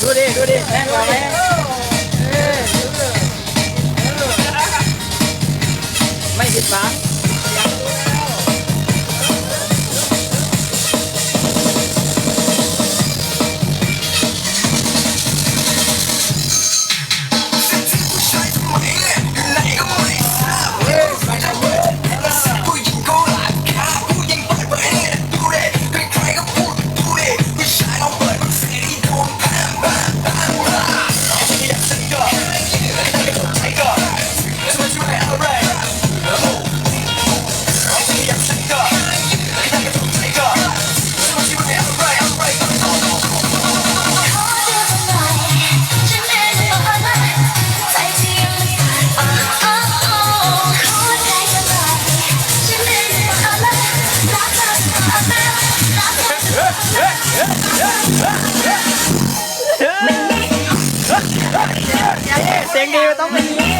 ดูดิ ดูดิแรงกว่าแรงเออไม่ผิดหวัง เสียงดีมันต้องเป็นอย่างนี้